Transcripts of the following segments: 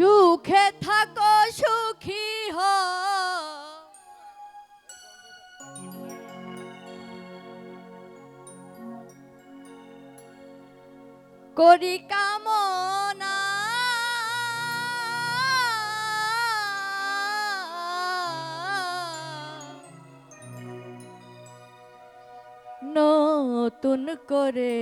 সুখে থাকো সুখী হ। করি কামনা। নতুন করে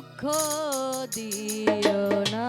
দুঃখ দিও না।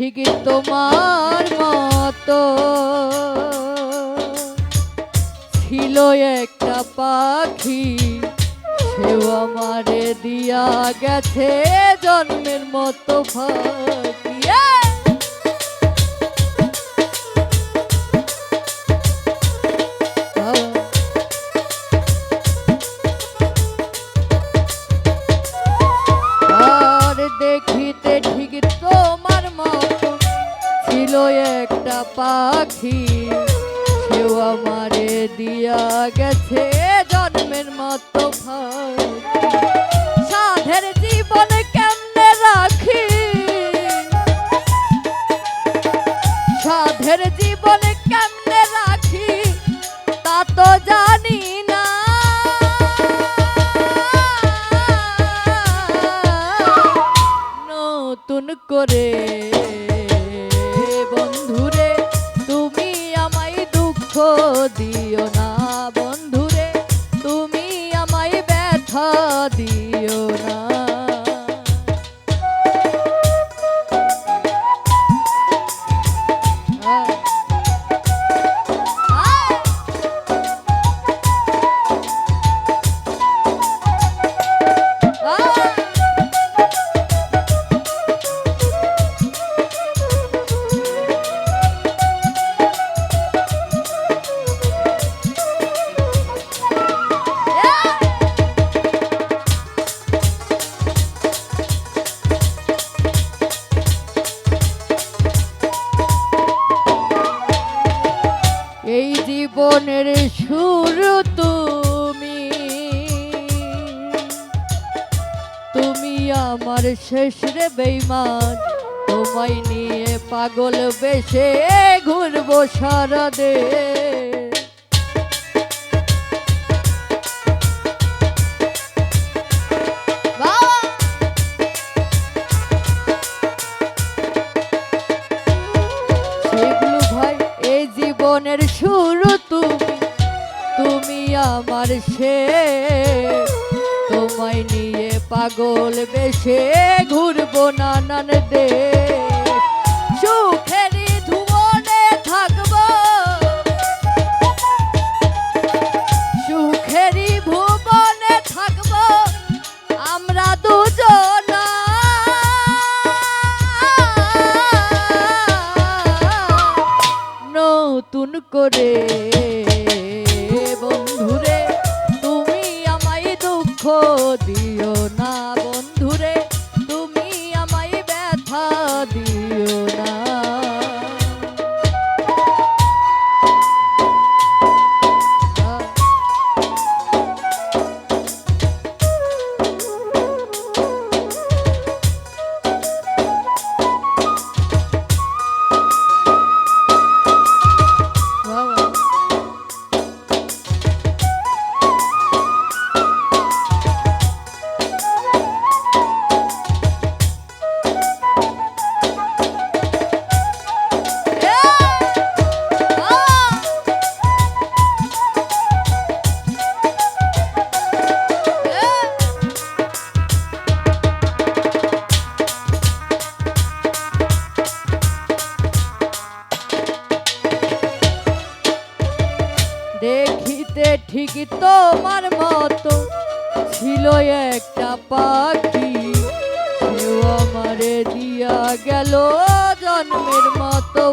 ঠিক তোমার মতো। ছিল একটা পাখি, সেও আমারে দিয়া গেছে জন্মের মতো ফাঁকি। দেখিতে ঠিক তোমার ছিল একটা পাখি। সেও আমারে দিয়া গেছে জন্মের মতো। সাধের জীবন কেমনে রাখি? সাধের জীবন কেমনে রাখি, তা তো জানি না। নতুন করে জীবনের শুরু তুমি। তুমি আমার শেষ রে বেইমান তোমায় নিয়ে পাগল বেশে ঘুরবো সারা দে তুমি আমার সে তোমায় নিয়ে পাগল বেশে ঘুরবো নানান দে সুখের ধুবনে থাকব। একটা পাখি আমারে দিয়া গেল জন্মের মতো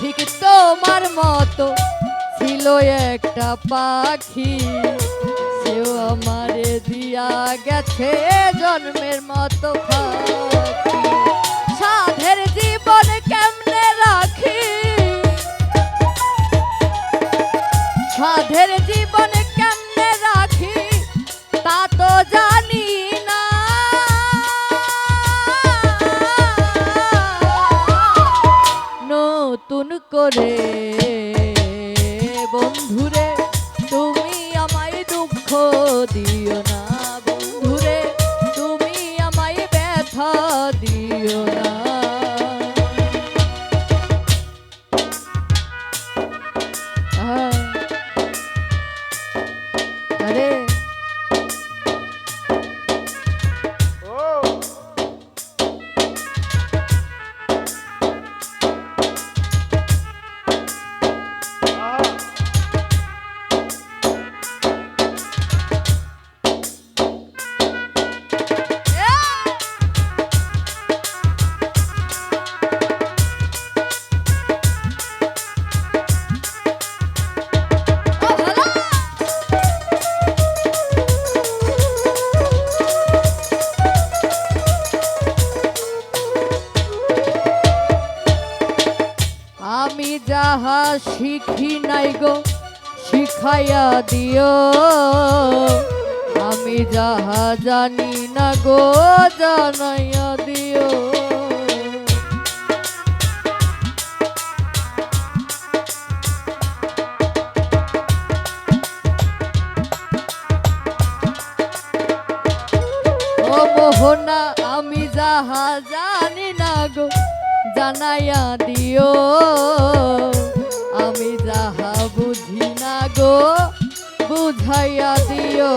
ঠিক তোমার মতো ছিল একটা পাখি। আমারে দিয়া গেছে জন্মের মতো পাখি দিও যাহা শিখি নাই গো, শিখাইয়া দিও। আমি যাহা জানি না গো, জানাইয়া দিও। মোহনা, আমি যাহা জানি না গো, জানাইয়া দিও। আমি যাহা বুঝি না গো বুঝাইয়া দিও।